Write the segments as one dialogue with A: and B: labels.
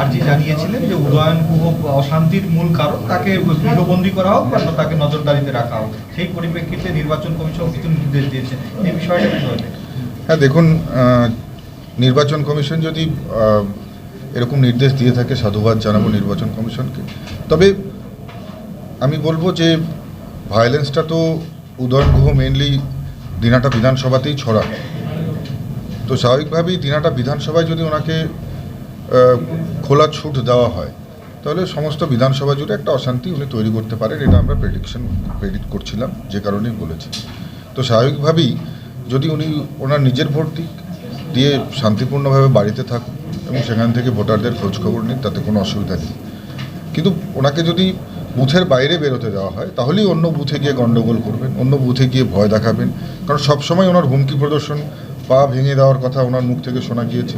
A: আর্জি জানিয়েছিলেন যে উদয়ন গুহ অশান্তির মূল কারণ তাকে গৃহবন্দী করা হোক বা তাকে নজরদারিতে রাখা হোক। সেই পরিপ্রেক্ষিতে নির্বাচন কমিশন কিছু নির্দেশ দিয়েছে। এই বিষয়টা দেখেন?
B: হ্যাঁ দেখুন নির্বাচন কমিশন যদি এরকম নির্দেশ দিয়ে থাকে সাধুবাদ জানাব নির্বাচন কমিশনকে। তবে আমি বলব যে ভায়োলেন্সটা তো উদয়ন গুহ মেনলি দিনাটা বিধানসভাতেই ছড়া তো স্বাভাবিকভাবেই দিনাটা বিধানসভায় যদি ওনাকে খোলা ছুট দেওয়া হয়, তাহলে সমস্ত বিধানসভা জুড়ে একটা অশান্তি উনি তৈরি করতে পারেন, এটা আমরা প্রেডিকশন প্রেডিক্ট করছিলাম, যে কারণেই বলেছি। তো স্বাভাবিকভাবেই যদি উনি ওনার নিজের ভোট দিয়ে শান্তিপূর্ণভাবে বাড়িতে থাকুন এবং সেখান থেকে ভোটারদের খোঁজখবর নিন তাতে কোনো অসুবিধা নেই। কিন্তু ওনাকে যদি বুথের বাইরে বেরোতে দেওয়া হয়, তাহলেই অন্য বুথে গিয়ে গন্ডগোল করবেন, অন্য বুথে গিয়ে ভয় দেখাবেন, কারণ সবসময় ওনার হুমকি প্রদর্শন পা ভেঙে দেওয়ার কথা ওনার মুখ থেকে শোনা গিয়েছে।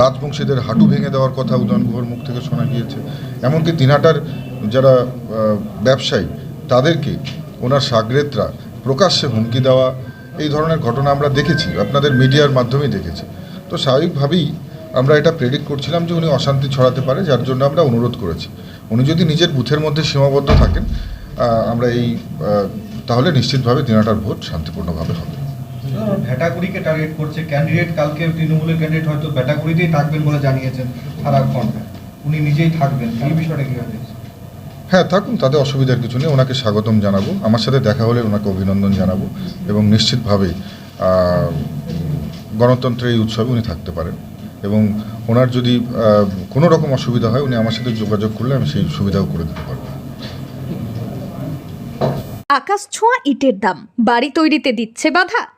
B: রাজবংশীদের হাঁটু ভেঙে দেওয়ার কথা উদয়ন গুহর মুখ থেকে শোনা গিয়েছে। এমনকি দিনহাটার যারা ব্যবসায়ী, তাদেরকে ওনার সাগরেতরা প্রকাশ্যে হুমকি দেওয়া, এই ধরনের ঘটনা আমরা দেখেছি, আপনাদের মিডিয়ার মাধ্যমেই দেখেছি। তো স্বাভাবিকভাবেই আমরা এটা প্রেডিক্ট করছিলাম যে উনি অশান্তি ছড়াতে পারে, যার জন্য আমরা অনুরোধ করেছি। উনি যদি নিজের বুথের মধ্যে সীমাবদ্ধ থাকেন আমরা এই তাহলে নিশ্চিতভাবে দিনাটার ভোট শান্তিপূর্ণভাবে হবে।
A: ভেটাগুড়িকে টার্গেট করছে। ক্যান্ডিডেট কালকে তৃণমূলের ক্যান্ডিডেট হয়তো ভেটাগুড়িতেই থাকবেন বলে জানিয়েছেন সারাক্ষণ উনি নিজেই থাকবেন। এই বিষয়টা কীভাবে?
B: হ্যাঁ থাকুন তাতে অসুবিধার কিছু নেই। ওনাকে স্বাগতম জানাব। আমার সাথে দেখা হলে ওনাকে অভিনন্দন জানাব এবং নিশ্চিতভাবেই আহ, গণতন্ত্রের এই উৎসবে উনি থাকতে পারেন। এবং ওনার যদি কোনো রকম অসুবিধা হয় উনি আমার সাথে যোগাযোগ করলে আমি সেই সুবিধাও করে দিতে পারব।
C: আকাশ ছোঁয়া ইটের দাম। বাড়ি তৈরিতে দিচ্ছে বাধা।